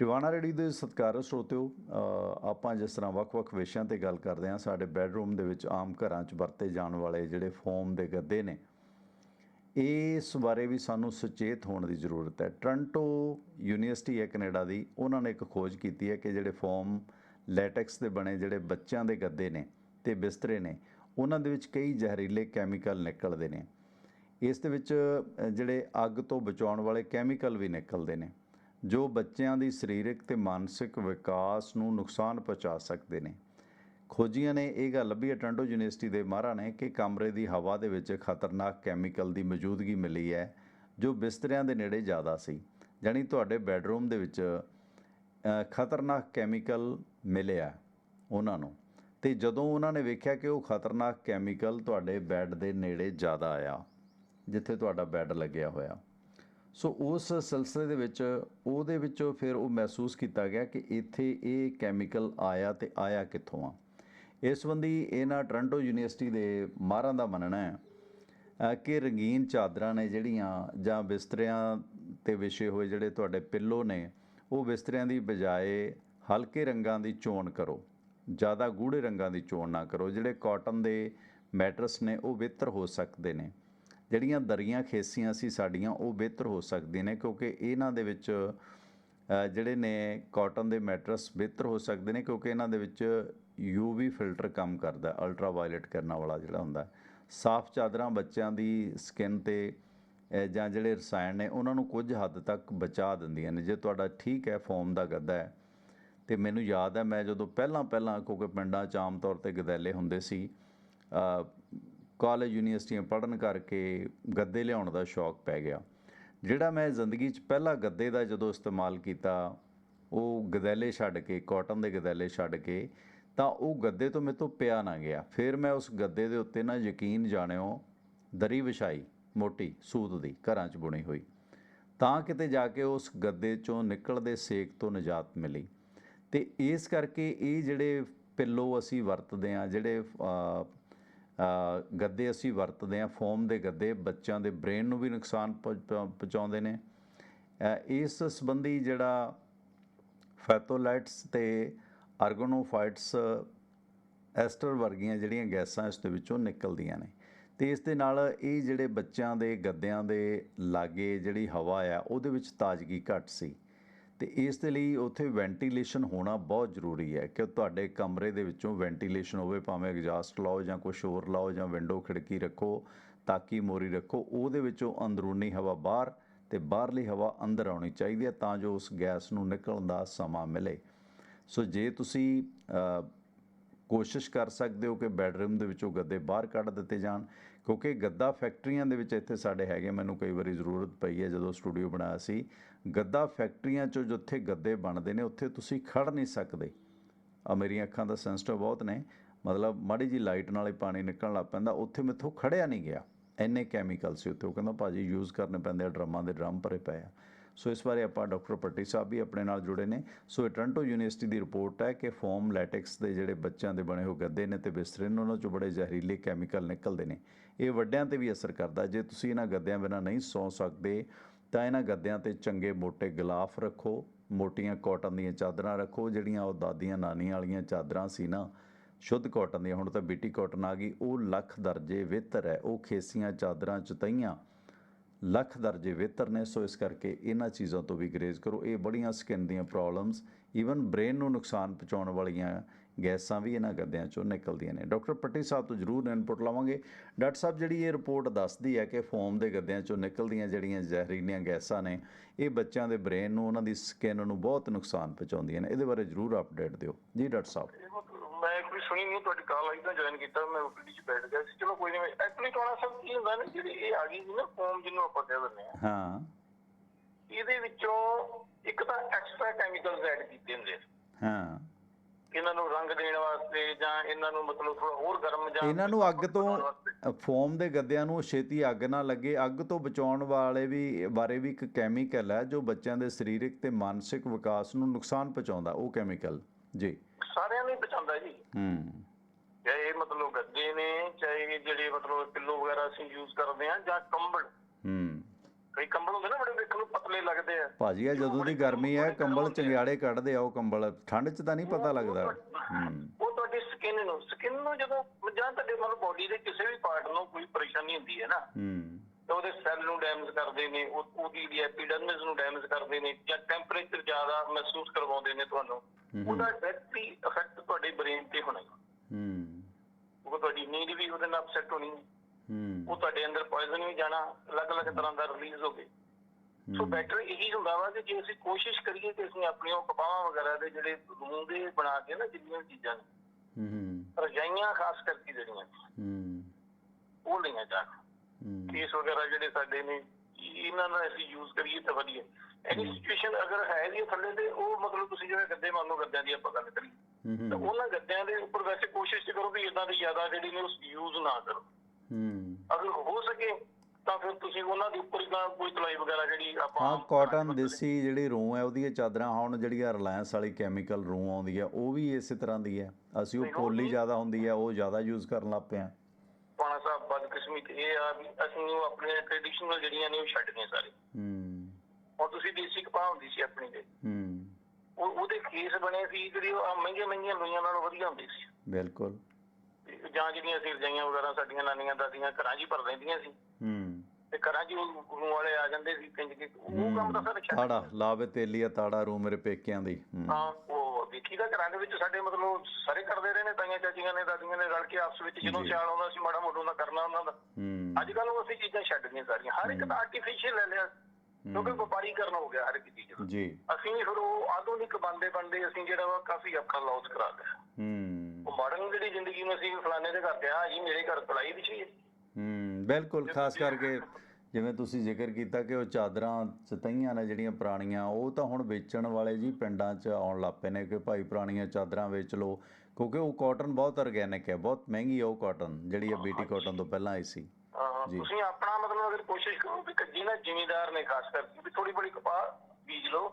Tiwana ready ਦੇ ਸਤਿਕਾਰ ਸਰੋਤਿਓ ਆਪਾਂ ਜਿਸ ਤਰ੍ਹਾਂ ਵੱਖ-ਵੱਖ ਵਿਸ਼ਿਆਂ ਤੇ ਗੱਲ ਕਰਦੇ ਹਾਂ, ਸਾਡੇ ਬੈੱਡਰੂਮ ਦੇ ਵਿੱਚ ਆਮ ਘਰਾਂ 'ਚ ਵਰਤੇ ਜਾਣ ਵਾਲੇ ਜਿਹੜੇ ਫੋਮ ਦੇ ਗੱਦੇ ਨੇ, ਇਸ ਬਾਰੇ ਵੀ ਸਾਨੂੰ ਸੁਚੇਤ ਹੋਣ ਦੀ ਜ਼ਰੂਰਤ ਹੈ। ਟ੍ਰਾਂਟੋ ਯੂਨੀਵਰਸਿਟੀ ਹੈ ਕੈਨੇਡਾ ਦੀ, ਉਹਨਾਂ ਨੇ ਇੱਕ ਖੋਜ ਕੀਤੀ ਹੈ ਕਿ ਜਿਹੜੇ ਫੋਮ ਲੈਟੈਕਸ ਦੇ ਬਣੇ ਜਿਹੜੇ ਬੱਚਿਆਂ ਦੇ ਗੱਦੇ ਨੇ ਤੇ ਬਿਸਤਰੇ ਨੇ, ਉਹਨਾਂ ਦੇ ਵਿੱਚ ਕਈ ਜ਼ਹਿਰੀਲੇ ਕੈਮੀਕਲ ਨਿਕਲਦੇ ਨੇ। ਇਸ ਦੇ ਵਿੱਚ ਜਿਹੜੇ ਅੱਗ ਤੋਂ ਬਚਾਉਣ ਵਾਲੇ ਕੈਮੀਕਲ ਵੀ ਨਿਕਲਦੇ ਨੇ। ਜੋ ਬੱਚਿਆਂ ਦੀ ਸਰੀਰਕ ਤੇ ਮਾਨਸਿਕ ਵਿਕਾਸ ਨੂੰ ਨੁਕਸਾਨ ਪਹੁੰਚਾ ਸਕਦੇ ਨੇ। ਖੋਜੀਆਂ ਨੇ ਇਹ ਗੱਲ ਲੱਭੀ ਅਟਾਂਡੋ ਯੂਨੀਵਰਸਿਟੀ ਦੇ ਮਾਹਰਾਂ ਨੇ ਕਿ ਕਮਰੇ ਦੀ ਹਵਾ ਦੇ ਵਿੱਚ ਖਤਰਨਾਕ ਕੈਮੀਕਲ ਦੀ ਮੌਜੂਦਗੀ ਮਿਲੀ ਹੈ, ਜੋ ਬਿਸਤਰਿਆਂ ਦੇ ਨੇੜੇ ਜ਼ਿਆਦਾ ਸੀ। ਜਾਣੀ ਤੁਹਾਡੇ ਬੈੱਡਰੂਮ ਦੇ ਵਿੱਚ ਖਤਰਨਾਕ ਕੈਮੀਕਲ ਮਿਲਿਆ ਉਹਨਾਂ ਨੂੰ। ਤੇ ਜਦੋਂ ਉਹਨਾਂ ਨੇ ਵੇਖਿਆ ਕਿ ਉਹ ਖਤਰਨਾਕ ਕੈਮੀਕਲ ਤੁਹਾਡੇ ਬੈੱਡ ਦੇ ਨੇੜੇ ਜ਼ਿਆਦਾ ਆਇਆ, ਜਿੱਥੇ ਤੁਹਾਡਾ ਬੈੱਡ ਲੱਗਿਆ ਹੋਇਆ ਸੋ ਉਸ ਸਿਲਸਿਲੇ ਦੇ ਵਿੱਚ, ਉਹਦੇ ਵਿੱਚੋਂ ਫਿਰ ਉਹ ਮਹਿਸੂਸ ਕੀਤਾ ਗਿਆ ਕਿ ਇੱਥੇ ਇਹ ਕੈਮੀਕਲ ਆਇਆ ਤੇ ਆਇਆ ਕਿੱਥੋਂ ਆ। ਇਸ ਸੰਬੰਧੀ ਇਹਨਾਂ ਟੋਰਾਂਟੋ ਯੂਨੀਵਰਸਿਟੀ ਦੇ ਮਾਹਰਾਂ ਦਾ ਮੰਨਣਾ ਹੈ ਕਿ ਰੰਗੀਨ ਚਾਦਰਾਂ ਨੇ ਜਿਹੜੀਆਂ ਜਾਂ ਬਿਸਤਰਿਆਂ ਤੇ ਵਿਛੇ ਹੋਏ ਜਿਹੜੇ ਤੁਹਾਡੇ ਪਿੱਲੋ ਨੇ, ਉਹ ਬਿਸਤਰਿਆਂ ਦੀ ਬਜਾਏ ਹਲਕੇ ਰੰਗਾਂ ਦੀ ਚੋਣ ਕਰੋ, ਜ਼ਿਆਦਾ ਗੂੜੇ ਰੰਗਾਂ ਦੀ ਚੋਣ ਨਾ ਕਰੋ, ਜਿਹੜੇ ਕਾਟਨ ਦੇ ਮੈਟਰਸ ਨੇ ਉਹ ਬਿਹਤਰ ਹੋ ਸਕਦੇ ਨੇ। ਜਿਹੜੀਆਂ ਦਰੀਆਂ ਖੇਸੀਆਂ ਸੀ ਸਾਡੀਆਂ, ਉਹ ਬਿਹਤਰ ਹੋ ਸਕਦੀਆਂ ਨੇ, ਕਿਉਂਕਿ ਇਹਨਾਂ ਦੇ ਵਿੱਚ ਜਿਹੜੇ ਨੇ ਕਾਟਨ ਦੇ ਮੈਟਰਸ ਬਿਹਤਰ ਹੋ ਸਕਦੇ ਨੇ, ਕਿਉਂਕਿ ਇਹਨਾਂ ਦੇ ਵਿੱਚ UV ਫਿਲਟਰ ਕੰਮ ਕਰਦਾ ਅਲਟਰਾ ਵਾਇਲਟ ਕਰਨ ਵਾਲਾ ਜਿਹੜਾ ਹੁੰਦਾ। ਸਾਫ਼ ਚਾਦਰਾਂ ਬੱਚਿਆਂ ਦੀ ਸਕਿਨ ਤੇ ਜਾਂ ਜਿਹੜੇ ਰਸਾਇਣ ਨੇ, ਉਹਨਾਂ ਨੂੰ ਕੁਝ ਹੱਦ ਤੱਕ ਬਚਾ ਦਿੰਦੀਆਂ ਨੇ। ਜੇ ਤੁਹਾਡਾ ਠੀਕ ਹੈ, ਫੋਮ ਦਾ ਗੱਦਾ ਹੈ, ਤੇ ਮੈਨੂੰ ਯਾਦ ਹੈ, ਮੈਂ ਜਦੋਂ ਪਹਿਲਾਂ ਪਹਿਲਾਂ ਕਿਉਂਕਿ ਪਿੰਡਾਂ 'ਚ ਆਮ ਤੌਰ ਤੇ ਗਦੈਲੇ ਹੁੰਦੇ ਸੀ ਕਾਲਜ ਯੂਨੀਵਰਸਿਟੀਆਂ ਪੜ੍ਹਨ ਕਰਕੇ ਗੱਦੇ ਲਿਆਉਣ ਦਾ ਸ਼ੌਕ ਪੈ ਗਿਆ। ਜਿਹੜਾ ਮੈਂ ਜ਼ਿੰਦਗੀ 'ਚ ਪਹਿਲਾ ਗੱਦੇ ਦਾ ਜਦੋਂ ਇਸਤੇਮਾਲ ਕੀਤਾ, ਉਹ ਗਦੈਲੇ ਛੱਡ ਕੇ, ਕਾਟਨ ਦੇ ਗਦੈਲੇ ਛੱਡ ਕੇ, ਤਾਂ ਉਹ ਗੱਦੇ ਤੋਂ ਮੇਰੇ ਤੋਂ ਪਿਆ ਨਾ ਗਿਆ। ਫਿਰ ਮੈਂ ਉਸ ਗੱਦੇ ਦੇ ਉੱਤੇ ਨਾ ਯਕੀਨ ਜਾਣਿਓ, ਦਰੀ ਵਿਛਾਈ, ਮੋਟੀ, ਸੂਤ ਦੀ, ਘਰਾਂ 'ਚ ਬੁਣੀ ਹੋਈ। ਤਾਂ ਕਿਤੇ ਜਾ ਕੇ ਉਸ ਗੱਦੇ ਚੋਂ ਨਿਕਲਦੇ ਸੇਕ ਤੋਂ ਨਿਜਾਤ ਮਿਲੀ। ਤੇ ਇਸ ਕਰਕੇ ਇਹ ਜਿਹੜੇ ਪਿੱਲੋ ਅਸੀਂ ਵਰਤਦੇ ਆ ਜਿਹੜੇ ਗੱਦੇ ਅਸੀਂ ਵਰਤਦੇ ਆ ਫੋਮ ਦੇ ਗੱਦੇ, ਬੱਚਿਆਂ ਦੇ ਬ੍ਰੇਨ ਨੂੰ ਵੀ ਨੁਕਸਾਨ ਪਹੁੰ- ਪਹੁੰਚਾਉਂਦੇ ਨੇ। ਇਸ ਸੰਬੰਧੀ ਜਿਹੜਾ ਫੈਥੋਲਾਈਟਸ ਤੇ ਆਰਗੋਨੋਫਾਈਟਸ, ਐਸਟਰ ਵਰਗੀਆਂ ਜਿਹੜੀਆਂ ਗੈਸਾਂ ਇਸ ਦੇ ਵਿੱਚੋਂ ਨਿਕਲਦੀਆਂ ਨੇ। ਤੇ ਇਸ ਦੇ ਨਾਲ ਇਹ ਜਿਹੜੇ ਬੱਚਿਆਂ ਦੇ ਗੱਦਿਆਂ ਦੇ ਲਾਗੇ ਜਿਹੜੀ ਹਵਾ ਆ, ਉਹਦੇ ਵਿੱਚ ਤਾਜ਼ਗੀ ਘੱਟ ਸੀ। ਤੇ ਇਸ ਦੇ ਲਈ ਉੱਥੇ ਵੈਂਟੀਲੇਸ਼ਨ ਹੋਣਾ ਬਹੁਤ ਜ਼ਰੂਰੀ ਹੈ ਕਿ ਤੁਹਾਡੇ ਕਮਰੇ ਦੇ ਵਿੱਚੋਂ ਵੈਂਟੀਲੇਸ਼ਨ ਹੋਵੇ, ਭਾਵੇਂ ਐਗਜ਼ਾਸਟ ਲਾਓ ਜਾਂ ਕੁਛ ਹੋਰ ਲਾਓ ਜਾਂ ਵਿੰਡੋ ਖਿੜਕੀ ਰੱਖੋ, ਤਾਕੀ ਮੋਰੀ ਰੱਖੋ, ਉਹਦੇ ਵਿੱਚੋਂ ਅੰਦਰੂਨੀ ਹਵਾ ਬਾਹਰ ਤੇ ਬਾਹਰਲੀ ਹਵਾ ਅੰਦਰ ਆਉਣੀ ਚਾਹੀਦੀ ਹੈ ਤਾਂ ਜੋ ਉਸ ਗੈਸ ਨੂੰ ਨਿਕਲਣ ਦਾ ਸਮਾਂ ਮਿਲੇ। ਸੋ ਜੇ ਤੁਸੀਂ ਕੋਸ਼ਿਸ਼ ਕਰ ਸਕਦੇ ਹੋ ਕਿ ਬੈਡਰੂਮ ਦੇ ਵਿੱਚੋਂ ਗੱਦੇ ਬਾਹਰ ਕੱਢ ਦਿੱਤੇ ਜਾਣ ਕਿਉਂਕਿ ਗੱਦਾ ਫੈਕਟਰੀਆਂ ਦੇ ਵਿੱਚ ਇੱਥੇ ਸਾਡੇ ਹੈਗੇ, ਮੈਨੂੰ ਕਈ ਵਾਰੀ ਜ਼ਰੂਰਤ ਪਈ ਹੈ ਜਦੋਂ ਸਟੂਡੀਓ ਬਣਾਇਆ ਸੀ। ਗੱਦਾ ਫੈਕਟਰੀਆਂ 'ਚੋਂ ਜਿੱਥੇ ਗੱਦੇ ਬਣਦੇ ਨੇ, ਉੱਥੇ ਤੁਸੀਂ ਖੜ ਨਹੀਂ ਸਕਦੇ। ਆ ਮੇਰੀਆਂ ਅੱਖਾਂ ਦਾ ਸੈਂਸਿਟਿਵ ਬਹੁਤ ਨੇ। ਮਤਲਬ ਮਾੜੀ ਜੀ ਲਾਈਟ ਨਾਲ ਹੀ ਪਾਣੀ ਨਿਕਲਣ ਲੱਗ ਪੈਂਦਾ, ਉੱਥੇ ਮੈਥੋਂ ਖੜਿਆ ਨਹੀਂ ਗਿਆ। ਇੰਨੇ ਕੈਮੀਕਲ ਸੀ ਉੱਥੇ। ਉਹ ਕਹਿੰਦਾ, ਭਾਜੀ ਯੂਜ਼ ਕਰਨੇ ਪੈਂਦੇ ਆ, ਡਰਮਾਂ ਦੇ ਡਰਮ ਭਰੇ ਪਏ ਆ। ਸੋ ਇਸ ਬਾਰੇ ਆਪਾਂ ਡਾਕਟਰ ਪੱਟੀ ਸਾਹਿਬ ਵੀ ਆਪਣੇ ਨਾਲ ਜੁੜੇ ਨੇ। ਸੋ ਇਹ ਟੋਰਾਂਟੋ ਯੂਨੀਵਰਸਿਟੀ ਦੀ ਰਿਪੋਰਟ ਹੈ ਕਿ ਫੋਮ ਲੈਟੈਕਸ ਦੇ ਜਿਹੜੇ ਬੱਚਿਆਂ ਦੇ ਬਣੇ ਹੋਏ ਗੱਦੇ ਨੇ ਤੇ ਬਿਸਤਰੇ ਨੇ ਉਹਨਾਂ ਚੋਂ ਬੜੇ ਜ਼ਹਿਰੀਲੇ ਕੈਮੀਕਲ ਨਿਕਲਦੇ ਨੇ। ਇਹ ਵੱਡਿਆਂ ਤੇ ਵੀ ਅਸਰ ਕਰਦਾ। ਜੇ ਤੁਸੀਂ ਇਹਨਾਂ ਗੱਦਿਆਂ ਬਿਨਾਂ ਨਹੀਂ ਸੌ ਸਕਦੇ, ਤਾਂ ਇਹਨਾਂ ਗੱਦਿਆਂ ਤੇ ਚੰਗੇ ਮੋٹے ਗਲਾਫ ਰੱਖੋ, ਮੋਟੀਆਂ ਕਾਟਨ ਦੀਆਂ ਚਾਦਰਾਂ ਰੱਖੋ, ਜਿਹੜੀਆਂ ਉਹ ਦਾਦੀਆਂ ਨਾਨੀਆਂ ਵਾਲੀਆਂ ਚਾਦਰਾਂ ਸੀ ਨਾ, ਸ਼ੁੱਧ ਕਾਟਨ ਦੀਆਂ, ਹੁਣ ਤਾਂ ਬੀਟੀ ਕਾਟਨ ਆ ਗਈ, ਉਹ ਲੱਖ ਦਰਜੇ ਬਿਹਤਰ ਹੈ ਉਹ ਖੇਸੀਆਂ ਚਾਦਰਾਂ ਚਤਈਆਂ ਲੱਖ ਦਰਜੇ ਬਿਹਤਰ ਨੇ, ਸੋ ਇਸ ਕਰਕੇ ਇਹਨਾਂ ਚੀਜ਼ਾਂ ਤੋਂ ਵੀ ਗਰੇਜ਼ ਕਰੋ। ਇਹ ਬੜੀਆਂ ਸਕਿਨ ਦੀਆਂ ਪ੍ਰੋਬਲਮਸ ਈਵਨ ਬ੍ਰੇਨ ਨੂੰ ਨੁਕਸਾਨ ਪਹੁੰਚਾਉਣ ਵਾਲੀਆਂ ਗੈਸਾਂ ਵੀ ਇਹਨਾਂ ਗੱਦਿਆਂ ਚੋਂ ਨਿਕਲਦੀਆਂ ਨੇ। ਡਾਕਟਰ ਪੱਟੀ ਸਾਹਿਬ ਤੋਂ ਜ਼ਰੂਰ ਇਨਪੁਟ ਲਵਾਂਗੇ। ਡਾਕਟਰ ਸਾਹਿਬ, ਜਿਹੜੀ ਇਹ ਰਿਪੋਰਟ ਦੱਸਦੀ ਹੈ ਕਿ ਫੋਮ ਦੇ ਗੱਦਿਆਂ ਚੋਂ ਨਿਕਲਦੀਆਂ ਜਿਹੜੀਆਂ ਜ਼ਹਿਰੀਲੀਆਂ ਗੈਸਾਂ ਨੇ, ਇਹ ਬੱਚਿਆਂ ਦੇ ਬ੍ਰੇਨ ਨੂੰ, ਉਹਨਾਂ ਦੀ ਸਕਿਨ ਨੂੰ ਬਹੁਤ ਨੁਕਸਾਨ ਪਹੁੰਚਾਉਂਦੀਆਂ ਨੇ। ਇਹਦੇ ਬਾਰੇ ਜ਼ਰੂਰ ਅਪਡੇਟ ਦਿਓ। ਜੀ, ਡਾਕਟਰ ਸਾਹਿਬ। ਮੈਂ ਕੋਈ ਸੁਣੀ ਨਹੀਂ ਤੁਹਾਡੀ ਕਾਲ ਆਈ ਤਾਂ ਜੁਆਇਨ ਕੀਤਾ ਮੈਂ ਓਪੀਡੀ 'ਚ ਬੈਠ ਗਿਆ ਸੀ। ਚਲੋ ਕੋਈ ਨਹੀਂ ਐਕਚੁਅਲੀ ਟੋਣਾ ਸਭ ਕੀ ਹੁੰਦਾ ਨਾ ਜਿਹੜੀ ਇਹ ਆ ਗਈ ਸੀ ਨਾ ਫੋਮ ਜਿਹਨੂੰ ਆਪਾਂ ਕਹਿ ਦਿੰਦੇ ਆ ਹਾਂ। ਇਹਦੇ ਵਿੱਚੋਂ ਇੱਕ ਤਾਂ ਐਕਸਟਰਾ ਕੈਮੀਕਲਸ ਐਡ ਕੀਤੇ ਹੁੰਦੇ ਹਾਂ। ਇਹਨਾਂ ਨੂੰ ਰੰਗ ਦੇਣ ਵਾਸਤੇ ਜਾਂ ਇਹਨਾਂ ਨੂੰ ਮਤਲਬ ਥੋੜਾ ਹੋਰ ਗਰਮ ਜਾਂ ਇਹਨਾਂ ਨੂੰ ਅੱਗ। ਤੋਂ ਫੋਮ ਦੇ ਗੱਦਿਆਂ ਨੂੰ ਛੇਤੀ ਅੱਗ ਨਾ ਲੱਗੇ। ਅੱਗ ਤੋਂ ਬਚਾਉਣ ਵਾਲੇ ਵੀ ਬਾਰੇ ਵੀ ਇੱਕ ਕੈਮੀਕਲ ਹੈ ਜੋ ਬੱਚਿਆਂ ਦੇ ਸਰੀਰਕ ਤੇ ਮਾਨਸਿਕ ਵਿਕਾਸ ਨੂੰ ਨੁਕਸਾਨ ਪਹੁੰਚਾਉਂਦਾ ਉਹ ਕੈਮੀਕਲ ਜੀ। ਸਾਰਿਆਂ ਨੂੰ ਹੀ ਪਛਾਣਦਾ ਜੀ। ਹੂੰ। ਇਹ ਮਤਲਬ ਗੱਦੇ ਨੇ ਚਾਹੇ ਇਹ ਜਿਹੜੇ ਮਤਲਬ ਪਿੱਲੋ ਵਗੈਰਾ ਅਸੀਂ ਯੂਜ਼ ਕਰਦੇ ਆ ਜਾਂ ਕੰਬਲ। ਹੂੰ। ਕਈ ਕੰਬਲ ਹੁੰਦੇ ਨਾ ਬੜੇ ਦੇਖਣ ਨੂੰ ਪਤਲੇ ਲੱਗਦੇ ਆ। ਭਾਜੀ ਆ ਜਦੋਂ ਦੀ ਗਰਮੀ ਹੈ ਕੰਬਲ ਚੰਗਿਆੜੇ ਕੱਢਦੇ ਆ ਉਹ ਕੰਬਲ ਠੰਡ 'ਚ ਤਾਂ ਨਹੀਂ ਪਤਾ ਲੱਗਦਾ। ਹੂੰ। ਉਹ ਤੁਹਾਡੀ ਸਕਿਨ ਨੂੰ ਸਕਿਨ ਨੂੰ ਜਦੋਂ ਜਾਂ ਤੁਹਾਡੇ ਮਤਲਬ ਬੋਡੀ ਦੇ ਕਿਸੇ ਵੀ ਪਾਰਟ ਨੂੰ ਕੋਈ ਪਰੇਸ਼ਾਨੀ ਹੁੰਦੀ ਹੈ ਨਾ। ਹੂੰ। ਤਾਂ ਉਹਦੇ ਸੈੱਲ ਨੂੰ ਡੈਮੇਜ ਕਰਦੇ ਨੇ ਉਹ ਉਹਦੀ ਜਿਹੜੀ ਐਪੀਡਰਮਿਸ ਨੂੰ ਡੈਮੇਜ ਕਰਦੇ ਨੇ ਜਾਂ ਟੈਂਪਰੇਚਰ ਜ਼ਿਆਦਾ ਮਹਿਸੂਸ ਕਰਵਾਉਂਦੇ ਨੇ ਤੁਹਾਨੂੰ ਉਹਦਾ ਡਾਇਰੈਕਟਲੀ ਇਫੈਕਟ ਤੁਹਾਡੇ ਬ੍ਰੇਨ ਤੇ ਹੋਣਾ ਹੂੰ। ਉਹ ਤੁਹਾਡੀ ਨੀਂਦ ਵੀ ਉਹਦੇ ਨਾਲ ਅਪਸੈਟ ਹੋਣੀ ਹੈ। ਹੂੰ। ਉਹ ਤੁਹਾਡੇ ਅੰਦਰ ਪੋਇਜ਼ਨ ਵੀ ਜਾਣਾ ਅਲੱਗ-ਅਲੱਗ ਤਰ੍ਹਾਂ ਦਾ ਰਿਲੀਜ਼ ਹੋਵੇ ਸੋ ਬੈਟਰ ਇਹੀ ਹੁੰਦਾ ਵਾ ਕਿ ਜੇ ਅਸੀਂ ਕੋਸ਼ਿਸ਼ ਕਰੀਏ ਕਿ ਅਸੀਂ ਆਪਣੀ ਉਹ ਕਪਾਹਾਂ ਵਗੈਰਾ ਦੇ ਜਿਹੜੇ ਰੂਮ ਦੇ ਬਣਾ ਕੇ ਨਾ ਜਿੰਨੀਆਂ ਚੀਜ਼ਾਂ ਨੇ ਹੂੰ ਰਜਾਈਆਂ ਖਾਸ ਕਰਕੇ ਜਿਹੜੀਆਂ ਹੂੰ। ਉਹ ਲਈਆਂ ਜਾਣ। ਕੇਸ ਵਗੈਰਾ ਜਿਹੜੇ ਸਾਡੇ ਨੇ ਇਹਨਾਂ ਦਾ ਅਸੀਂ ਯੂਜ਼ ਕਰੀਏ ਤਾਂ ਵਧੀਆ। ਐਨੀ ਸਿਚੁਏਸ਼ਨ ਅਗਰ ਹੈ ਵੀ ਥੱਲੇ ਤੇ ਉਹ ਮਤਲਬ ਤੁਸੀਂ ਜਿਵੇਂ ਗੱਦੇ ਮੰਨ ਲਓ ਗੱਦਿਆਂ ਦੀ ਆਪਾਂ ਗੱਲ ਕਰੀਏ। ਤਾਂ ਉਹਨਾਂ ਗੱਦਿਆਂ ਦੇ ਉੱਪਰ ਵੈਸੇ ਕੋਸ਼ਿਸ਼ ਕਰੋ ਵੀ ਇਦਾਂ ਦੀ ਜ਼ਿਆਦਾ ਜਿਹੜੀ ਨੇ ਉਸ ਯੂਜ਼ ਨਾ ਕਰੋ। ਹੂੰ। ਅਗਰ ਹੋ ਸਕੇ ਤਾਂ ਫਿਰ ਤੁਸੀਂ ਉਹਨਾਂ ਦੇ ਉੱਪਰ ਤਾਂ ਕੋਈ ਤਲਾਈ ਵਗੈਰਾ ਜਿਹੜੀ ਆਪਾਂ ਹਾਂ ਕਾਟਨ ਦੇਸੀ ਜਿਹੜੀ ਰੂੰ ਹੈ ਉਹਦੀਆਂ ਚਾਦਰਾਂ ਹੁਣ ਜਿਹੜੀਆਂ ਰਿਲਾਇੰਸ ਵਾਲੀ ਕੈਮੀਕਲ ਰੂੰ ਆਉਂਦੀ ਹੈ ਉਹ ਵੀ ਇਸੇ ਤਰ੍ਹਾਂ ਦੀ ਹੈ। ਅਸੀਂ ਉਹ ਪੋਲੀ ਜ਼ਿਆਦਾ ਹੁੰਦੀ ਹੈ ਉਹ ਜ਼ਿਆਦਾ ਯੂਜ਼ ਕਰਨ ਲੱਗ ਪਏ ਪਾਣਾ ਤੇ ਇਹ ਆ ਵੀ ਅਸੀਂ ਉਹ ਆਪਣੇ ਟ੍ਰੈਡੀਸ਼ਨਲ ਜਿਹੜੀਆਂ ਨੇ ਉਹ ਛੱਡ ਗਏ ਸਾਰੇ। ਹੂੰ। ਹੁਣ ਤੁਸੀਂ ਦੇਸੀ ਕਪਾਹ ਹੁੰਦੀ ਸੀ ਆਪਣੀ ਤੇ। ਹੂੰ। ਉਹ ਉਹਦੇ ਕੇਸ ਬਣੇ ਸੀ ਜਿਹੜੀ ਉਹ ਮਹਿੰਗੀਆਂ ਮਹਿੰਗੀਆਂ ਲੋਈਆਂ ਨਾਲੋਂ ਵਧੀਆ ਹੁੰਦੀ ਸੀ। ਬਿਲਕੁਲ। ਜਾਂ ਜਿਹੜੀਆਂ ਅਸੀਂ ਰਜਾਈਆਂ ਵਗੈਰਾ ਸਾਡੀਆਂ ਨਾਨੀਆਂ ਦਾਦੀਆਂ ਘਰਾਂ 'ਚ ਭਰ ਲੈਂਦੀਆਂ ਸੀ। ਹੂੰ। ਤੇ ਘਰਾਂ 'ਚ ਗੁਰੂ ਵਾਲੇ ਆ ਜਾਂਦੇ ਸੀ ਕਿੰਜ ਕਿ ਉਹ ਕੰਮ ਤਾਂ ਸਾਰੇ ਛੱਡ ਲਾਵੇ ਤੇਲੀਆ ਤਾੜਾ ਰੂ ਮੇਰੇ ਪੇਕਿਆਂ ਦੀ। ਹਾਂ ਉਹ ਵੇਖੀ ਦਾ ਘਰਾਂ ਦੇ ਵਿੱਚ ਸਾਡੇ ਮਤਲਬ ਸਾਰੇ ਕਰਦੇ ਰਹੇ ਨੇ ਤਾਈਆਂ ਚਾਚੀਆਂ ਨੇ ਦਾਦੀਆਂ ਨੇ ਰਲ ਕੇ ਆਪਸ ਵਿੱਚ ਜਦੋਂ ਸਿਆਲ ਆਉਂਦਾ ਸੀ ਮਾੜਾ ਮੋਟਾ ਉਹਨਾਂ ਕਰਨਾ ਉਹਨਾਂ ਦਾ। ਅੱਜ ਕੱਲ ਉਹ ਅਸੀਂ ਚੀਜ਼ਾਂ ਛੱਡ ਗਏ ਸਾਰੀਆਂ। ਹਰ ਇੱਕ ਤਾਂ ਆਰਟੀਫੀਸ਼ੀਅਲ ਲੈ ਲਿਆ ਕਿਉਂਕਿ ਵਪਾਰੀਕਰਨ ਹੋ ਗਿਆ ਹਰ ਇੱਕ ਚੀਜ਼ ਦਾ। ਜੀ। ਅਸੀਂ ਫਿਰ ਉਹ ਆਧੁਨਿਕ ਬੰਦੇ ਬੰਦੇ ਅਸੀਂ ਜਿਹੜਾ ਵਾ ਕਾਫੀ ਆਪਣਾ ਲਾਸ ਕਰਾ ਲਿਆ। ਹੂੰ। ਉਹ ਮਾਡਰਨ ਜਿਹੜੀ ਜ਼ਿੰਦਗੀ ਨੂੰ ਅਸੀਂ ਫਲਾਣੇ ਦੇ ਘਰ ਤੇ ਆ ਜੀ ਮੇਰੇ ਘਰ ਪਲਾਈ ਦੀ ਚੀਜ਼ ਹੂੰ ਬਿਲਕੁਲ ਖਾਸ ਕਰਕੇ ਜਿਵੇਂ ਤੁਸੀਂ ਜ਼ਿਕਰ ਕੀਤਾ ਕਿ ਉਹ ਚਾਦਰਾਂ ਚਤਈਆਂ ਨੇ ਜਿਹੜੀਆਂ ਪੁਰਾਣੀਆਂ ਉਹ ਤਾਂ ਹੁਣ ਵੇਚਣ ਵਾਲੇ ਜੀ ਪਿੰਡਾਂ 'ਚ ਆਉਣ ਲੱਗ ਪਏ ਨੇ ਕਿ ਭਾਈ ਪੁਰਾਣੀਆਂ ਚਾਦਰਾਂ ਵੇਚ ਲਓ ਕਿਉਂਕਿ ਉਹ ਕਾਟਨ ਬਹੁਤ ਆਰਗੈਨਿਕ ਹੈ ਬਹੁਤ ਮਹਿੰਗੀ ਹੈ ਉਹ ਕਾਟਨ ਜਿਹੜੀ ਹੈ ਬੀਟੀ ਕਾਟਨ ਤੋਂ ਪਹਿਲਾਂ ਆਈ ਸੀ। ਤੁਸੀਂ ਆਪਣਾ ਮਤਲਬ ਅਗਰ ਕੋਸ਼ਿਸ਼ ਕਰੋ ਵੀ ਕੱਜੀ ਨਾ ਜ਼ਿਮੀਦਾਰ ਨੇ ਖਾਸ ਕਰਕੇ ਵੀ ਥੋੜੀ ਬੜੀ ਕਪਾਹ ਬੀਜ ਲਓ।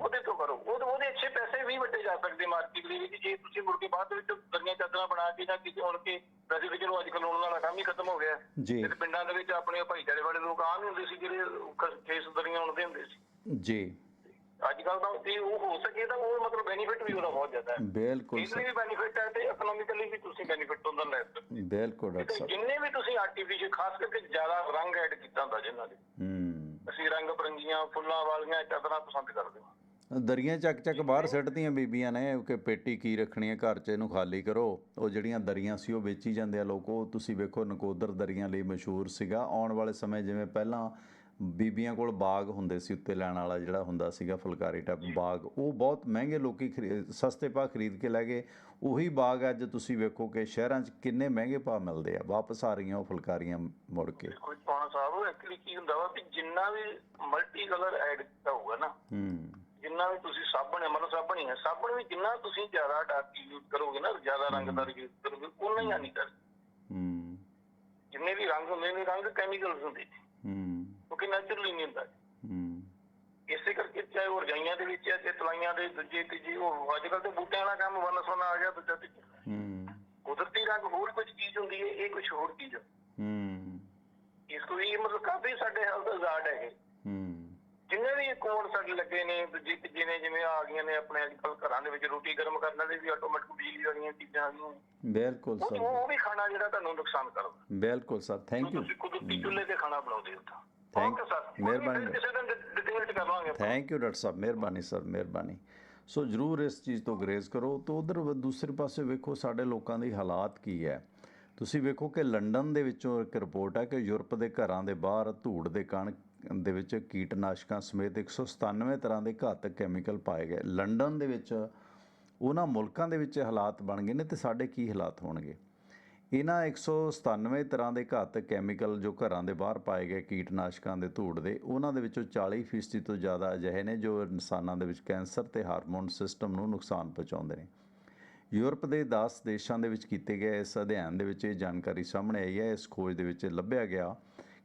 ਉਹਦੇ ਤੋਂ ਕਰੋ। ਉਹਦੇ ਉਹਦੇ ਅੱਛੇ ਪੈਸੇ ਵੀ ਵੱਟੇ ਜਾ ਸਕਦੇ ਮਾਰਕੀਟ ਦੇ ਵਿੱਚ। ਜੇ ਤੁਸੀਂ ਮੁੜ ਕੇ ਬਾਅਦ ਵਿੱਚ ਦਰੀਆਂ ਚਾਦਰਾਂ ਬਣਾ ਕੇ ਜਾਂ ਕਿਸੇ ਹੁਣ ਕੇ ਵੈਸੇ ਵੀ ਚਲੋ ਅੱਜ ਕੱਲ੍ਹ ਉਹਨਾਂ ਦਾ ਕੰਮ ਹੀ ਖਤਮ ਹੋ ਗਿਆ। ਜੀ। ਤੇ ਪਿੰਡਾਂ ਦੇ ਵਿੱਚ ਆਪਣੇ ਭਾਈਚਾਰੇ ਵਾਲੇ ਲੋਕ ਆਮ ਹੁੰਦੇ ਸੀ ਜਿਹੜੇ ਖੇਸ ਦਰੀਆਂ ਉਣਦੇ ਹੁੰਦੇ ਸੀ। ਜੀ। ਅੱਜ ਕੱਲ ਤਾਂ ਜੇ ਉਹ ਹੋ ਸਕੇ ਤਾਂ ਉਹ ਮਤਲਬ ਬੈਨੀਫਿਟ ਵੀ ਉਹਦਾ ਬਹੁਤ ਜ਼ਿਆਦਾ ਹੈ। ਬਿਲਕੁਲ ਇਸ ਵੀ ਬੈਨੀਫਿਟ ਹੈ ਤੇ ਇਕਨੋਮਿਕਲੀ ਵੀ ਤੁਸੀਂ ਬੈਨੀਫਿਟ ਉਹਦਾ ਲੈ ਸਕਦੇ ਬਿਲਕੁਲ ਡਾਕਟਰ ਜਿੰਨੇ ਵੀ ਤੁਸੀਂ ਆਰਟੀਫੀਸ਼ੀਅਲ ਖਾਸ ਕਰਕੇ ਜ਼ਿਆਦਾ ਰੰਗ ਐਡ ਕੀਤਾ ਹੁੰਦਾ ਜਿਨ੍ਹਾਂ ਦੇ। ਹੂੰ। ਅਸੀਂ ਰੰਗ ਬਰੰਗੀਆਂ ਫੁੱਲਾਂ ਵਾਲੀਆਂ ਚਾਦਰਾਂ ਪਸੰਦ ਕਰਦੇ ਹਾਂ। ਦਰੀਆਂ ਚੱਕ ਚੱਕ ਬਾਹਰ ਸਿੱਟਦੀਆਂ ਬੀਬੀਆਂ ਨੇ ਕਿ ਪੇਟੀ ਕੀ ਰੱਖਣੀ ਹੈ ਘਰ 'ਚ ਇਹਨੂੰ ਖਾਲੀ ਕਰੋ। ਉਹ ਜਿਹੜੀਆਂ ਦਰੀਆਂ ਸੀ ਉਹ ਵੇਚੀ ਜਾਂਦੇ ਆ ਲੋਕ। ਉਹ ਤੁਸੀਂ ਵੇਖੋ ਨਕੋਦਰ ਦਰੀਆਂ ਲਈ ਮਸ਼ਹੂਰ ਸੀਗਾ। ਆਉਣ ਵਾਲੇ ਸਮੇਂ ਜਿਵੇਂ ਪਹਿਲਾਂ ਬੀਬੀਆਂ ਕੋਲ ਬਾਗ ਹੁੰਦੇ ਸੀ ਉੱਤੇ ਲੈਣ ਵਾਲਾ ਜਿਹੜਾ ਹੁੰਦਾ ਸੀਗਾ ਫੁਲਕਾਰੀ ਟਾਈਪ ਬਾਗ ਉਹ ਬਹੁਤ ਮਹਿੰਗੇ ਲੋਕੀ ਸਸਤੇ ਭਾਅ ਖਰੀਦ ਕੇ ਲੈ ਗਏ। ਉਹੀ ਬਾਗ ਅੱਜ ਤੁਸੀਂ ਵੇਖੋ ਕਿ ਸ਼ਹਿਰਾਂ 'ਚ ਕਿੰਨੇ ਮਹਿੰਗੇ ਭਾਅ ਮਿਲਦੇ ਆ ਵਾਪਸ ਆ ਰਹੀਆਂ ਉਹ ਫੁਲਕਾਰੀਆਂ ਮੁੜ ਕੇ। ਕੋਈ ਪਾਉਣਾ ਸਾਹਿਬ ਐਕਚੁਅਲੀ ਕੀ ਹੁੰਦਾ ਵਾ ਵੀ ਜਿੰਨਾ ਵੀ ਮਲਟੀ ਕਲਰ ਐਡ ਕੀਤਾ ਹੋਊਗਾ ਨਾ ਹੂੰ। ਜਿੰਨਾ ਵੀ ਤੁਸੀਂ ਸਾਬਣ ਹੈ ਮਤਲਬ ਸਾਬਣ ਹੀ ਹੈ ਸਾਬਣ ਵੀ ਜਿੰਨਾ ਤੁਸੀਂ ਜ਼ਿਆਦਾ ਡਾਰਕ ਯੂਜ਼ ਕਰੋਗੇ ਨਾ ਜ਼ਿਆਦਾ ਰੰਗਦਾਰ ਯੂਜ਼ ਕਰੋਗੇ ਉਨਾ ਹੀ ਹਾਨੀਕਾਰਕ। ਹੂੰ। ਜਿੰਨੇ ਵੀ ਰੰਗ ਹੁੰਦੇ ਨੇ ਰੰਗ ਕੈਮੀਕਲਸ ਹੁੰਦੇ ਹੂੰ। ਕਿਉਂਕਿ ਨੈਚੁਰਲੀ ਨਹੀਂ ਹੁੰਦਾ? ਹੂੰ। ਇਸੇ ਕਰਕੇ ਚਾਹੇ ਉਹ ਰਜਾਈਆਂ ਦੇ ਵਿੱਚ ਹੈ ਤੇ ਤਲਾਈਆਂ ਦੇ ਦੂਜੇ ਤੀਜੇ ਉਹ ਅੱਜ ਕੱਲ ਤੇ ਬੂਟਿਆਂ ਵਾਲਾ ਕੰਮ ਵਨਸਵਨਾ ਆ ਗਿਆ ਦੂਜਾ ਤੀਜਾ। ਹੂੰ। ਕੁਦਰਤੀ ਰੰਗ ਹੋਰ ਕੁਝ ਚੀਜ਼ ਹੁੰਦੀ ਹੈ ਇਹ ਕੁਝ ਹੋਰ ਚੀਜ਼ ਹੈ। ਇਸ ਤੋਂ ਇਹ ਮਤਲਬ ਕਾਫੀ ਸਾਡੇ ਹੈਲਥ ਅਜ਼ਾਡ ਹੈਗੇ ਹੂੰ ਜਿੰਨੇ ਵੀ ਕੋਡ ਸਾਡੇ ਲੱਗੇ ਨੇ ਦੂਜੀ ਤੀਜੇ ਨੇ ਜਿਵੇਂ ਆ ਗਈਆਂ ਨੇ ਆਪਣੇ ਅੱਜ ਕੱਲ ਘਰਾਂ ਦੇ ਵਿੱਚ ਰੋਟੀ ਗਰਮ ਕਰਨ ਵਾਲੇ ਵੀ ਆਟੋਮੈਟਿਕ ਬਿਜਲੀ ਵਾਲੀਆਂ ਚੀਜ਼ਾਂ ਆ ਗਈਆਂ ਬਿਲਕੁਲ ਸਰ। ਉਹ ਵੀ ਖਾਣਾ ਜਿਹੜਾ ਤੁਹਾਨੂੰ ਨੁਕਸਾਨ ਕਰਦਾ। ਬਿਲਕੁਲ ਸਰ ਥੈਂਕ ਯੂ ਤੁਸੀਂ ਕੁਦਰਤੀ ਚੁੱਲ੍ਹੇ ਤੇ ਖਾਣਾ ਬਣਾਉਂਦੇ ਹੋ ਤਾਂ। Okay, sir. ਮਿਹਰਬਾਨੀ। ਕਿਸੇ ਦਿਨ ਡਿਟੇਲ ਚ ਕਰ ਲਾਂਗੇ ਆਪਾਂ। ਥੈਂਕ ਯੂ ਡਾਕਟਰ ਸਾਹਿਬ ਮਿਹਰਬਾਨੀ ਸਰ ਮਿਹਰਬਾਨੀ ਸੋ ਜਰੂਰ ਇਸ ਚੀਜ਼ ਤੋਂ ਗਰੇਜ਼ ਕਰੋ। ਤੋਂ ਉਧਰ ਦੂਸਰੇ ਪਾਸੇ ਵੇਖੋ ਸਾਡੇ ਲੋਕਾਂ ਦੀ ਹਾਲਾਤ ਕੀ ਹੈ। ਤੁਸੀਂ ਵੇਖੋ ਕਿ ਲੰਡਨ ਦੇ ਵਿੱਚੋਂ ਇੱਕ ਰਿਪੋਰਟ ਹੈ ਕਿ ਯੂਰਪ ਦੇ ਘਰਾਂ ਦੇ ਬਾਹਰ ਧੂੜ ਦੇ ਕਣ ਦੇ ਵਿੱਚ ਕੀਟਨਾਸ਼ਕਾਂ ਸਮੇਤ 197 ਤਰ੍ਹਾਂ ਦੇ ਘਾਤਕ ਕੈਮੀਕਲ ਪਾਏ ਗਏ। ਲੰਡਨ ਦੇ ਵਿੱਚ ਉਹਨਾਂ ਮੁਲਕਾਂ ਦੇ ਵਿੱਚ ਹਾਲਾਤ ਬਣ ਗਏ ਨੇ ਤੇ ਸਾਡੇ ਕੀ ਹਾਲਾਤ ਹੋਣਗੇ? ਇਹਨਾਂ 197 ਤਰ੍ਹਾਂ ਦੇ ਘਾਤਕ ਕੈਮੀਕਲ ਜੋ ਘਰਾਂ ਦੇ ਬਾਹਰ ਪਾਏ ਗਏ ਕੀਟਨਾਸ਼ਕਾਂ ਦੇ ਧੂੜ ਦੇ, ਉਹਨਾਂ ਦੇ ਵਿੱਚੋਂ 40% ਤੋਂ ਜ਼ਿਆਦਾ ਅਜਿਹੇ ਨੇ ਜੋ ਇਨਸਾਨਾਂ ਦੇ ਵਿੱਚ ਕੈਂਸਰ ਤੇ ਹਾਰਮੋਨ ਸਿਸਟਮ ਨੂੰ ਨੁਕਸਾਨ ਪਹੁੰਚਾਉਂਦੇ ਨੇ। ਯੂਰਪ ਦੇ 10 ਦੇਸ਼ਾਂ ਦੇ ਵਿੱਚ ਕੀਤੇ ਗਏ ਇਸ ਅਧਿਐਨ ਦੇ ਵਿੱਚ ਇਹ ਜਾਣਕਾਰੀ ਸਾਹਮਣੇ ਆਈ ਹੈ। ਇਸ ਖੋਜ ਦੇ ਵਿੱਚ ਲੱਭਿਆ ਗਿਆ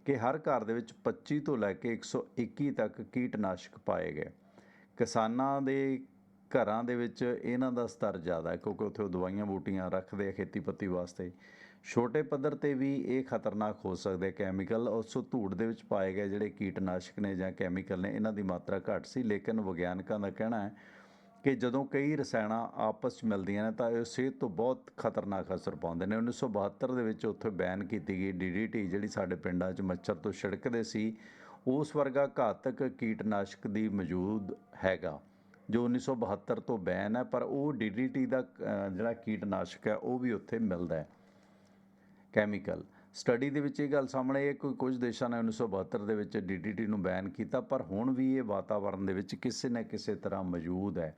ਕਿ ਹਰ ਘਰ ਦੇ ਵਿੱਚ 25 ਤੋਂ ਲੈ ਕੇ 121 ਤੱਕ ਕੀਟਨਾਸ਼ਕ ਪਾਏ ਗਏ। ਕਿਸਾਨਾਂ ਦੇ ਘਰਾਂ ਦੇ ਵਿੱਚ ਇਹਨਾਂ ਦਾ ਸਤਰ ਜ਼ਿਆਦਾ ਕਿਉਂਕਿ ਉੱਥੇ ਉਹ ਦਵਾਈਆਂ ਬੂਟੀਆਂ ਰੱਖਦੇ ਆ ਖੇਤੀਪੱਤੀ ਵਾਸਤੇ। ਛੋਟੇ ਪੱਧਰ ਤੇ ਵੀ ਇਹ ਖਤਰਨਾਕ ਹੋ ਸਕਦੇ ਕੈਮੀਕਲ। ਉਸ ਧੂੜ ਦੇ ਵਿੱਚ ਪਾਏ ਗਏ ਜਿਹੜੇ ਕੀਟਨਾਸ਼ਕ ਨੇ ਜਾਂ ਕੈਮੀਕਲ ਨੇ, ਇਹਨਾਂ ਦੀ ਮਾਤਰਾ ਘੱਟ ਸੀ। ਲੇਕਿਨ ਵਿਗਿਆਨਕਾਂ ਦਾ ਕਹਿਣਾ ਹੈ ਕਿ ਜਦੋਂ ਕਈ ਰਸਾਇਣਾਂ ਆਪਸ 'ਚ ਮਿਲਦੀਆਂ ਨੇ, ਤਾਂ ਇਹ ਸਿਹਤ ਤੋਂ ਬਹੁਤ ਖਤਰਨਾਕ ਅਸਰ ਪਾਉਂਦੇ ਨੇ। 1972 ਦੇ ਵਿੱਚ ਉੱਥੇ ਬੈਨ ਕੀਤੀ ਗਈ ਡੀਡੀਟੀ ਜਿਹੜੀ ਸਾਡੇ ਪਿੰਡਾਂ 'ਚ ਮੱਛਰ ਤੋਂ ਛਿੜਕਦੇ ਸੀ। ਉਸ ਵਰਗਾ ਘਾਤਕ ਕੀਟਨਾਸ਼ਕ ਦੀ ਮੌਜੂਦ ਹੈਗਾ। ਜੋ 1972 ਤੋਂ ਬੈਨ ਹੈ, ਪਰ ਉਹ ਡੀਡੀਟੀ ਦਾ ਜਿਹੜਾ ਕੀਟਨਾਸ਼ਕ ਹੈ, ਉਹ ਵੀ ਉੱਥੇ ਮਿਲਦਾ ਹੈ। ਕੈਮੀਕਲ ਸਟੱਡੀ ਦੇ ਵਿੱਚ ਇਹ ਗੱਲ ਸਾਹਮਣੇ ਆਈ ਕੋਈ ਕੁਝ ਦੇਸ਼ਾਂ ਨੇ 1972 ਦੇ ਵਿੱਚ ਡੀਡੀਟੀ ਨੂੰ ਬੈਨ ਕੀਤਾ, ਪਰ ਹੁਣ ਵੀ ਇਹ ਵਾਤਾਵਰਣ ਦੇ ਵਿੱਚ ਕਿਸੇ ਨਾ ਕਿਸੇ ਤਰ੍ਹਾਂ ਮੌਜੂਦ ਹੈ।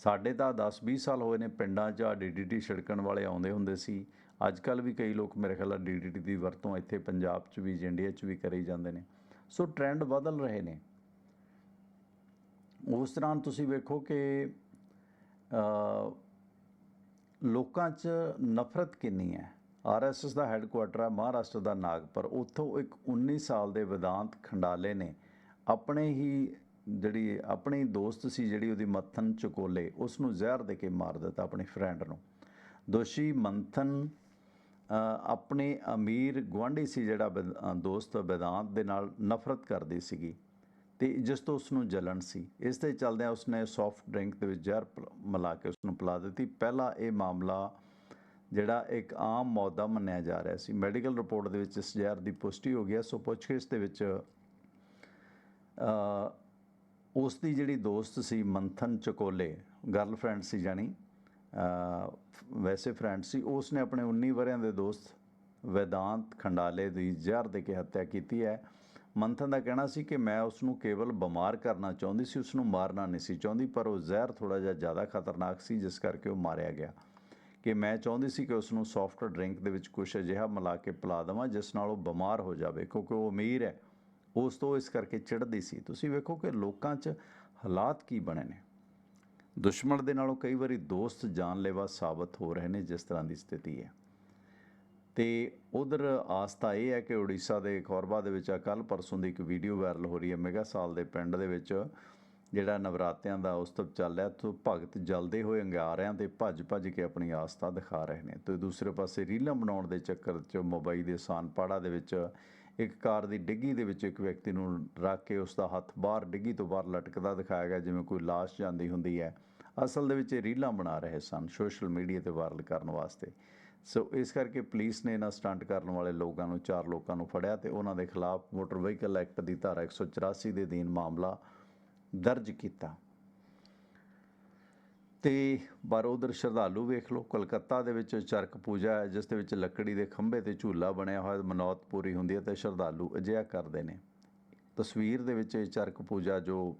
ਸਾਡੇ ਤਾਂ 10-20 ਸਾਲ ਹੋਏ ਨੇ ਪਿੰਡਾਂ 'ਚ ਡੀਡੀਟੀ ਛਿੜਕਣ ਵਾਲੇ ਆਉਂਦੇ ਹੁੰਦੇ ਸੀ। ਅੱਜ ਕੱਲ ਵੀ ਕਈ ਲੋਕ ਮੇਰੇ ਖਿਆਲ ਨਾਲ ਡੀਡੀਟੀ ਦੀ ਵਰਤੋਂ ਇੱਥੇ ਪੰਜਾਬ 'ਚ ਵੀ, ਇੰਡੀਆ 'ਚ ਵੀ ਕਰੀ ਜਾਂਦੇ ਨੇ। ਸੋ ਟ੍ਰੈਂਡ ਬਦਲ ਰਹੇ ਨੇ। ਉਸ ਤਰ੍ਹਾਂ ਤੁਸੀਂ ਵੇਖੋ ਕਿ ਲੋਕਾਂ 'ਚ ਨਫ਼ਰਤ ਕਿੰਨੀ ਹੈ? ਆਰਐਸਐਸ ਦਾ ਹੈੱਡਕੁਆਟਰ ਹੈ ਮਹਾਰਾਸ਼ਟਰ ਦਾ ਨਾਗਪੁਰ। ਉੱਥੋਂ ਇੱਕ 19 ਸਾਲ ਦੇ ਵਿਦਾਂਤ ਖੰਡਾਲੇ ਨੇ। ਆਪਣੇ ਹੀ ਜਿਹੜੀ, ਆਪਣੀ ਦੋਸਤ ਸੀ ਜਿਹੜੀ ਉਹਦੀ ਮੱਥਨ ਚਕੋਲੇ ਉਸ ਨੂੰ ਜ਼ਹਿਰ ਦੇ ਕੇ ਮਾਰ ਦਿੱਤਾ ਆਪਣੀ ਫਰੈਂਡ ਨੂੰ। ਦੋਸ਼ੀ ਮੰਥਨ ਆਪਣੇ ਅਮੀਰ ਗੁਆਂਢੀ ਸੀ ਜਿਹੜਾ ਵਿਦ- ਦੋਸਤ ਵਿਦਾਂਤ ਦੇ ਨਾਲ ਨਫ਼ਰਤ ਕਰਦੀ ਸੀਗੀ। ਤੇ ਜਿਸ ਤੋਂ ਉਸ ਨੂੰ ਜਲਨ ਸੀ। ਇਸ ਦੇ ਚਲਦਿਆਂ ਉਸਨੇ ਸੌਫਟ ਡਰਿੰਕ ਦੇ ਵਿੱਚ ਜ਼ਹਿਰ ਮਿਲਾ ਕੇ ਉਸ ਨੂੰ ਪਿਲਾ ਦਿੱਤੀ। ਪਹਿਲਾ ਇਹ ਮਾਮਲਾ ਜਿਹੜਾ ਇੱਕ ਆਮ ਮੌਤ ਦਾ ਮੰਨਿਆ ਜਾ ਰਿਹਾ ਸੀ। ਮੈਡੀਕਲ ਰਿਪੋਰਟ ਦੇ ਵਿੱਚ ਇਸ ਜ਼ਹਿਰ ਦੀ ਪੁਸ਼ਟੀ ਹੋ ਗਈ ਹੈ। ਸੋ ਪੁੱਛਗਿੱਛ ਦੇ ਵਿੱਚ ਅ, ਉਸ ਦੀ ਜਿਹੜੀ ਦੋਸਤ ਸੀ ਮੰਥਨ ਚਕੋਲੇ ਗਰਲਫ੍ਰੈਂਡ ਸੀ ਜਾਣੀ ਵੈਸੇ ਫਰੈਂਡ ਸੀ ਉਸ ਨੇ ਆਪਣੇ 19 ਵਰਿਆਂ ਦੇ ਦੋਸਤ ਵੈਦਾਂਤ ਖੰਡਾਲੇ ਦੀ ਜ਼ਹਿਰ ਦੇ ਕੇ ਹੱਤਿਆ ਕੀਤੀ ਹੈ। ਮੰਥਨ ਦਾ ਕਹਿਣਾ ਸੀ ਕਿ ਮੈਂ ਉਸ ਨੂੰ ਕੇਵਲ ਬਿਮਾਰ ਕਰਨਾ ਚਾਹੁੰਦੀ ਸੀ ਉਸ ਨੂੰ ਮਾਰਨਾ ਨਹੀਂ ਸੀ ਚਾਹੁੰਦੀ, ਪਰ ਉਹ ਜ਼ਹਿਰ ਥੋੜਾ ਜਿਹਾ ਜ਼ਿਆਦਾ ਖਤਰਨਾਕ ਸੀ, ਜਿਸ ਕਰਕੇ ਉਹ ਮਾਰਿਆ ਗਿਆ। ਕਿ ਮੈਂ ਚਾਹੁੰਦੀ ਸੀ ਕਿ ਉਸ ਨੂੰ ਸੌਫਟ ਡਰਿੰਕ ਦੇ ਵਿੱਚ ਕੁਝ ਅਜਿਹਾ ਮਿਲਾ ਕੇ ਪਿਲਾ ਦੇਵਾਂ, ਜਿਸ ਨਾਲ ਉਹ ਬਿਮਾਰ ਹੋ ਜਾਵੇ, ਕਿਉਂਕਿ ਉਹ ਅਮੀਰ ਹੈ। ਉਸ ਤੋਂ ਇਸ ਕਰਕੇ ਚਿੜਦੀ ਸੀ। ਤੁਸੀਂ ਵੇਖੋ ਕਿ ਲੋਕਾਂ 'ਚ ਹਾਲਾਤ ਕੀ ਬਣੇ ਨੇ। ਦੁਸ਼ਮਣ ਦੇ ਨਾਲੋਂ ਕਈ ਵਾਰੀ ਦੋਸਤ ਜਾਨਲੇਵਾ ਸਾਬਤ ਹੋ ਰਹੇ ਨੇ, ਜਿਸ ਤਰ੍ਹਾਂ ਦੀ ਸਥਿਤੀ ਹੈ। ਤੇ ਉਧਰ ਆਸਤਾ ਇਹ ਹੈ ਕਿ ਉੜੀਸਾ ਦੇ ਖੌਰਬਾ ਦੇ ਵਿੱਚ ਕੱਲ ਪਰਸੋਂ ਦੀ ਇੱਕ ਵੀਡੀਓ ਵਾਇਰਲ ਹੋ ਰਹੀ ਹੈ ਮੇਗਾ ਸਾਲ ਦੇ ਪਿੰਡ ਦੇ ਵਿੱਚ। ਜਿਹੜਾ ਨਵਰਾਤਿਆਂ ਦਾ ਉਤਸਵ ਚੱਲ ਰਿਹਾ, ਤੋਂ ਭਗਤ ਜਲਦੇ ਹੋਏ ਅੰਗਾਰਿਆਂ ਤੇ ਭੱਜ ਭੱਜ ਕੇ ਆਪਣੀ ਆਸਥਾ ਦਿਖਾ ਰਹੇ ਨੇ। ਤੇ ਦੂਸਰੇ ਪਾਸੇ ਰੀਲਾਂ ਬਣਾਉਣ ਦੇ ਚੱਕਰ 'ਚ ਮੁੰਬਈ ਦੇ ਸਾਨਪਾੜਾ ਦੇ ਵਿੱਚ ਇੱਕ ਕਾਰ ਦੀ ਡਿੱਗੀ ਦੇ ਵਿੱਚ ਇੱਕ ਵਿਅਕਤੀ ਨੂੰ ਰੱਖ ਕੇ ਉਸ ਦਾ ਹੱਥ ਬਾਹਰ ਡਿੱਗੀ ਤੋਂ ਬਾਹਰ ਲਟਕਦਾ ਦਿਖਾਇਆ ਗਿਆ, ਜਿਵੇਂ ਕੋਈ ਲਾਸ਼ ਜਾਂਦੀ ਹੁੰਦੀ ਹੈ। ਅਸਲ ਦੇ ਵਿੱਚ ਇਹ ਰੀਲਾਂ ਬਣਾ ਰਹੇ ਸਨ ਸੋਸ਼ਲ ਮੀਡੀਆ ਤੇ ਵਾਇਰਲ ਕਰਨ ਵਾਸਤੇ। ਸੋ ਇਸ ਕਰਕੇ ਪੁਲਿਸ ਨੇ ਇਹਨਾਂ ਸਟੰਟ ਕਰਨ ਵਾਲੇ ਲੋਕਾਂ ਨੂੰ, ਚਾਰ ਲੋਕਾਂ ਨੂੰ ਫੜਿਆ ਤੇ ਉਹਨਾਂ ਦੇ ਖਿਲਾਫ ਮੋਟਰ ਵਹੀਕਲ ਐਕਟ ਦੀ ਧਾਰਾ 184 ਦੇ ਅਧੀਨ ਮਾਮਲਾ ਦਰਜ ਕੀਤਾ। ਤੇ ਪਰ ਉਧਰ ਸ਼ਰਧਾਲੂ ਵੇਖ ਲਓ, ਕਲਕੱਤਾ ਦੇ ਵਿੱਚ ਚਰਕ ਪੂਜਾ ਹੈ, ਜਿਸ ਦੇ ਵਿੱਚ ਲੱਕੜੀ ਦੇ ਖੰਭੇ ਤੇ ਝੂਲਾ ਬਣਿਆ ਹੋਇਆ, ਮਨੌਤ ਪੂਰੀ ਹੁੰਦੀ ਹੈ ਤੇ ਸ਼ਰਧਾਲੂ ਅਜਿਹਾ ਕਰਦੇ ਨੇ। ਤਸਵੀਰ ਦੇ ਵਿੱਚ ਇਹ ਚਰਕ ਪੂਜਾ ਜੋ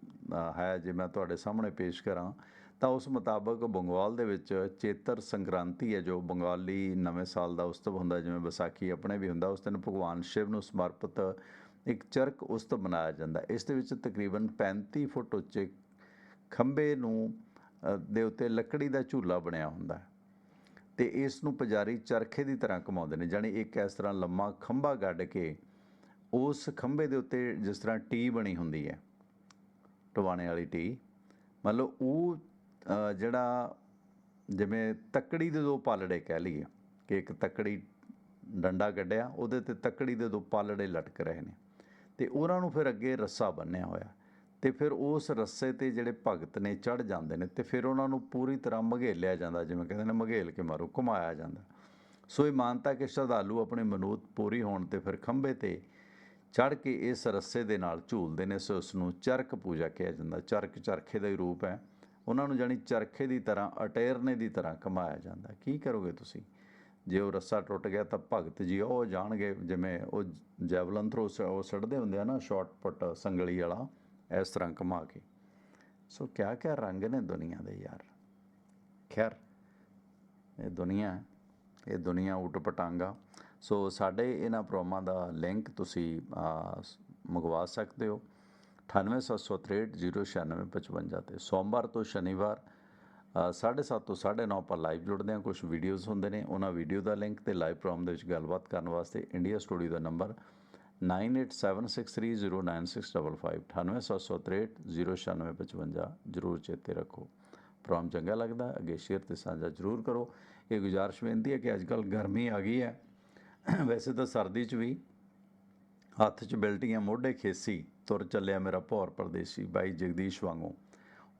ਹੈ, ਜੇ ਮੈਂ ਤੁਹਾਡੇ ਸਾਹਮਣੇ ਪੇਸ਼ ਕਰਾਂ ਤਾਂ ਉਸ ਮੁਤਾਬਕ ਬੰਗਾਲ ਦੇ ਵਿੱਚ ਚੇਤਰ ਸੰਕ੍ਰਾਂਤੀ ਹੈ, ਜੋ ਬੰਗਾਲੀ ਨਵੇਂ ਸਾਲ ਦਾ ਉਤਸਵ ਹੁੰਦਾ, ਜਿਵੇਂ ਵਿਸਾਖੀ ਆਪਣੇ ਵੀ ਹੁੰਦਾ, ਉਸ ਦਿਨ ਭਗਵਾਨ ਸ਼ਿਵ ਨੂੰ ਸਮਰਪਿਤ ਇੱਕ ਚਰਕ ਉਤਸਵ ਮਨਾਇਆ ਜਾਂਦਾ। ਇਸ ਦੇ ਵਿੱਚ ਤਕਰੀਬਨ 35 ਫੁੱਟ ਉੱਚੇ ਖੰਭੇ ਨੂੰ ਦੇ ਉੱਤੇ ਲੱਕੜੀ ਦਾ ਝੂਲਾ ਬਣਿਆ ਹੁੰਦਾ ਹੈ ਤੇ ਇਸ ਨੂੰ ਪੁਜਾਰੀ ਚਰਖੇ ਦੀ ਤਰ੍ਹਾਂ ਘੁਮਾਉਂਦੇ ਨੇ, ਜਾਣੀ ਇੱਕ ਇਸ ਤਰ੍ਹਾਂ ਲੰਮਾ ਖੰਭਾ ਗੱਡ ਕੇ ਉਸ ਖੰਭੇ ਦੇ ਉੱਤੇ ਜਿਸ ਤਰ੍ਹਾਂ ਟੀ ਬਣੀ ਹੁੰਦੀ ਹੈ, ਟਵਾਣੇ ਵਾਲੀ ਟੀ, ਮਤਲਬ ਉਹ ਜਿਹੜਾ ਜਿਵੇਂ ਤੱਕੜੀ ਦੇ ਦੋ ਪਾਲੜੇ ਕਹਿ ਲਈਏ ਕਿ ਇੱਕ ਤੱਕੜੀ ਡੰਡਾ ਕੱਢਿਆ, ਉਹਦੇ ਤੇ ਤੱਕੜੀ ਦੇ ਦੋ ਪਾਲੜੇ ਲਟਕ ਰਹੇ ਨੇ। ਤੇ ਉਹਨਾਂ ਨੂੰ ਫਿਰ ਅੱਗੇ ਰੱਸਾ ਬੰਨਿਆ ਹੋਇਆ। ਤੇ ਫਿਰ ਉਸ ਰੱਸੇ ਤੇ ਜਿਹੜੇ ਭਗਤ ਨੇ ਚੜ ਜਾਂਦੇ ਨੇ ਤੇ ਫਿਰ ਉਹਨਾਂ ਨੂੰ ਪੂਰੀ ਤਰ੍ਹਾਂ ਮਘੇਲਿਆ ਜਾਂਦਾ, ਜਿਵੇਂ ਕਹਿੰਦੇ ਨੇ ਮਘੇਲ ਕੇ ਮਾਰੋ, ਘੁਮਾਇਆ ਜਾਂਦਾ। ਸੋ ਇਹ ਮਾਨਤਾ ਕਿ ਸ਼ਰਧਾਲੂ ਆਪਣੀ ਮਨੋਤ ਪੂਰੀ ਹੋਣ ਤੇ ਫਿਰ ਖੰਭੇ ਤੇ ਚੜ ਕੇ ਇਸ ਰੱਸੇ ਦੇ ਨਾਲ ਝੂਲਦੇ ਨੇ, ਸੋ ਉਸ ਨੂੰ ਚਰਕ ਪੂਜਾ ਕਿਹਾ ਜਾਂਦਾ। ਚਰਕ ਚਰਖੇ ਦਾ ਹੀ ਰੂਪ ਹੈ। ਉਹਨਾਂ ਨੂੰ ਜਾਣੀ ਚਰਖੇ ਦੀ ਤਰ੍ਹਾਂ, ਅਟੇਰਨੇ ਦੀ ਤਰ੍ਹਾਂ ਘੁਮਾਇਆ ਜਾਂਦਾ। ਕੀ ਕਰੋਗੇ ਤੁਸੀਂ? ਜੇ ਉਹ ਰੱਸਾ ਟੁੱਟ ਗਿਆ ਤਾਂ ਭਗਤ ਜੀ ਉਹ ਜਾਣਗੇ, ਜਿਵੇਂ ਉਹ ਜੈਵਲਨ ਥਰੋ ਉਹ ਛੱਡਦੇ ਹੁੰਦੇ ਆ ਨਾ ਸ਼ਾਰਟ ਪੁੱਟ ਸੰਗਲੀ ਵਾਲਾ, ਇਸ ਤਰ੍ਹਾਂ ਘੁਮਾ ਕੇ। ਸੋ ਕਿਆ ਕਿਆ ਰੰਗ ਨੇ ਦੁਨੀਆ ਦੇ ਯਾਰ? ਖੈਰ, ਇਹ ਦੁਨੀਆ ਇਹ ਦੁਨੀਆ ਉਟ ਪਟਾਂਗਾ। ਸੋ ਸਾਡੇ ਇਹਨਾਂ ਪ੍ਰੋਮਾਂ ਦਾ ਲਿੰਕ ਤੁਸੀਂ ਮੰਗਵਾ ਸਕਦੇ ਹੋ। 9876309655 ਤੇ ਸੋਮਵਾਰ ਤੋਂ ਸ਼ਨੀਵਾਰ ਅ, ਸਾਢੇ ਸੱਤ ਤੋਂ ਸਾਢੇ ਨੌ ਆਪਾਂ ਲਾਈਵ ਜੁੜਦੇ ਹਾਂ ਕੁਝ ਵੀਡੀਓਜ਼ ਹੁੰਦੇ ਨੇ ਉਹਨਾਂ ਵੀਡੀਓ ਦਾ ਲਿੰਕ ਤੇ ਲਾਈਵ ਪ੍ਰੋਗਰਾਮ ਦੇ ਵਿੱਚ ਗੱਲਬਾਤ ਕਰਨ ਵਾਸਤੇ ਇੰਡੀਆ ਸਟੂਡੀਓ ਦਾ ਨੰਬਰ 9876309655 9876309655 ਜ਼ਰੂਰ ਚੇਤੇ ਰੱਖੋ। ਪ੍ਰੋਗਰਾਮ ਚੰਗਾ ਲੱਗਦਾ ਅੱਗੇ ਸ਼ੇਅਰ ਤੇ ਸਾਂਝਾ ਜ਼ਰੂਰ ਕਰੋ। ਇਹ ਗੁਜ਼ਾਰਿਸ਼ ਬੇਨਤੀ ਹੈ ਕਿ ਅੱਜ ਕੱਲ ਗਰਮੀ ਆ ਗਈ ਹੈ। ਵੈਸੇ ਤਾਂ ਸਰਦੀ 'ਚ ਵੀ ਹੱਥ 'ਚ ਬੈਲਟੀਆਂ ਮੋਢੇ ਖੇਸੀ। ਤੁਰ ਚੱਲਿਆ ਮੇਰਾ ਭੌਰ ਪਰਦੇਸੀ ਬਾਈ ਜਗਦੀਸ਼ ਵਾਂਗੂ।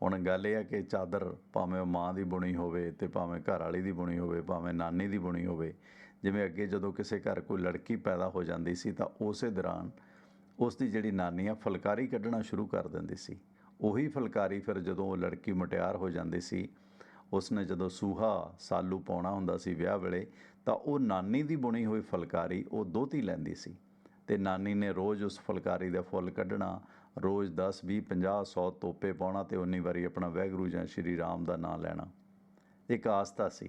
ਹੁਣ ਗੱਲ ਇਹ ਆ ਕਿ ਚਾਦਰ ਭਾਵੇਂ ਉਹ ਮਾਂ ਦੀ ਬੁਣੀ ਹੋਵੇ ਤੇ ਭਾਵੇਂ ਘਰ ਵਾਲੀ ਦੀ ਬੁਣੀ ਹੋਵੇ, ਭਾਵੇਂ ਨਾਨੀ ਦੀ ਬੁਣੀ ਹੋਵੇ, ਜਿਵੇਂ ਅੱਗੇ ਜਦੋਂ ਕਿਸੇ ਘਰ ਕੋਈ ਲੜਕੀ ਪੈਦਾ ਹੋ ਜਾਂਦੀ ਸੀ ਤਾਂ ਉਸੇ ਦੌਰਾਨ ਉਸ ਦੀ ਜਿਹੜੀ ਨਾਨੀ ਆ ਫੁਲਕਾਰੀ ਕੱਢਣਾ ਸ਼ੁਰੂ ਕਰ ਦਿੰਦੀ ਸੀ। ਉਹੀ ਫੁਲਕਾਰੀ ਫਿਰ ਜਦੋਂ ਉਹ ਲੜਕੀ ਮੁਟਿਆਰ ਹੋ ਜਾਂਦੀ ਸੀ, ਉਸਨੇ ਜਦੋਂ ਸੂਹਾ ਸਾਲੂ ਪਾਉਣਾ ਹੁੰਦਾ ਸੀ ਵਿਆਹ ਵੇਲੇ, ਤਾਂ ਉਹ ਨਾਨੀ ਦੀ ਬੁਣੀ ਹੋਈ ਫੁਲਕਾਰੀ ਉਹ ਦੋਤੀ ਲੈਂਦੀ ਸੀ। ਤੇ ਨਾਨੀ ਨੇ ਰੋਜ਼ ਉਸ ਫੁਲਕਾਰੀ ਦੇ ਫੁੱਲ ਕੱਢਣਾ, ਰੋਜ਼ 10 20 50 100 ਤੋਪੇ ਪਾਉਣਾ ਤੇ ਉਨੀ ਵਾਰੀ ਆਪਣਾ ਵਾਹਿਗੁਰੂ ਜਾਂ ਸ਼੍ਰੀ ਰਾਮ ਦਾ ਨਾਮ ਲੈਣਾ। ਇੱਕ ਆਸਥਾ ਸੀ।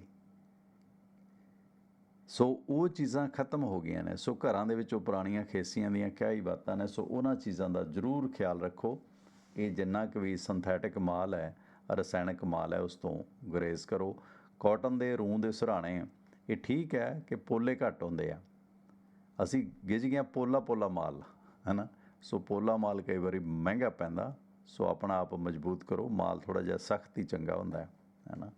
ਸੋ ਉਹ ਚੀਜ਼ਾਂ ਖਤਮ ਹੋ ਗਈਆਂ ਨੇ। ਸੋ ਘਰਾਂ ਦੇ ਵਿੱਚ ਉਹ ਪੁਰਾਣੀਆਂ ਖੇਸੀਆਂ ਦੀਆਂ ਕਿਆ ਹੀ ਬਾਤਾਂ ਨੇ। ਸੋ ਉਹਨਾਂ ਚੀਜ਼ਾਂ ਦਾ ਜ਼ਰੂਰ ਖਿਆਲ ਰੱਖੋ। ਇਹ ਜਿੰਨਾ ਕੁ ਵੀ ਸਿੰਥੈਟਿਕ ਮਾਲ ਹੈ, ਰਸਾਇਣਕ ਮਾਲ ਹੈ, ਉਸ ਤੋਂ ਗੁਰੇਜ਼ ਕਰੋ। ਕਾਟਨ ਦੇ ਰੂੰ ਦੇ ਸਰਾਣੇ, ਇਹ ਠੀਕ ਹੈ ਕਿ ਪੋਲੇ ਘੱਟ ਹੁੰਦੇ ਆ। ਅਸੀਂ ਗਿੱਜ ਗਿਆ ਪੋਲਾ ਪੋਲਾ ਮਾਲ, ਹੈਨਾ? ਸੋ ਪੋਲਾ ਮਾਲ ਕਈ ਵਾਰੀ ਮਹਿੰਗਾ ਪੈਂਦਾ, ਸੋ ਆਪਣਾ ਆਪ ਮਜ਼ਬੂਤ ਕਰੋ, ਮਾਲ ਥੋੜਾ ਜਿਹਾ ਸਖਤ ਹੀ ਚੰਗਾ ਹੁੰਦਾ ਹੈ, ਹੈਨਾ?